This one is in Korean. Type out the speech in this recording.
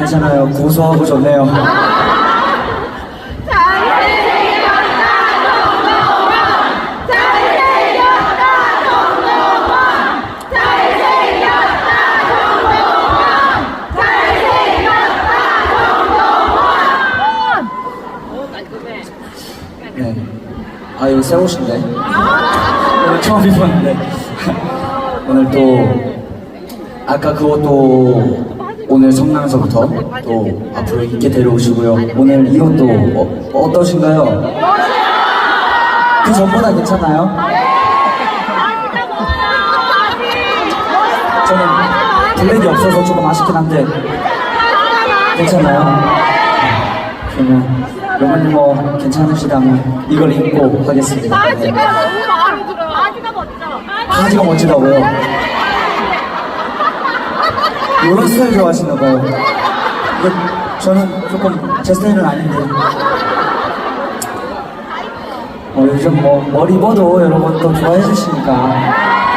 괜찮아요. 고소하고 좋네요. 네. 아, 이거 새 옷인데. 오늘 처음 입었는데. 오늘 또, 아까 그것도 오늘 성남에서부터 또 앞으로 있게 데려오시고요. 오늘 이 옷도 어, 어떠신가요? 그 전보다 괜찮아요? 저는 블랙이 없어서 조금 아쉽긴 한데 괜찮아요? 그러면 여러분 뭐 괜찮으시다면 이걸 입고 하겠습니다. 네. 바지가 너무 마음에 들어요. 바지가 멋져. 바지가 멋지다고요? 이런 스타일 좋아하시나 봐요. 저는 조금 제 스타일은 아닌데. 어, 요즘 뭐 머리 입어도 여러분 또 좋아해 주시니까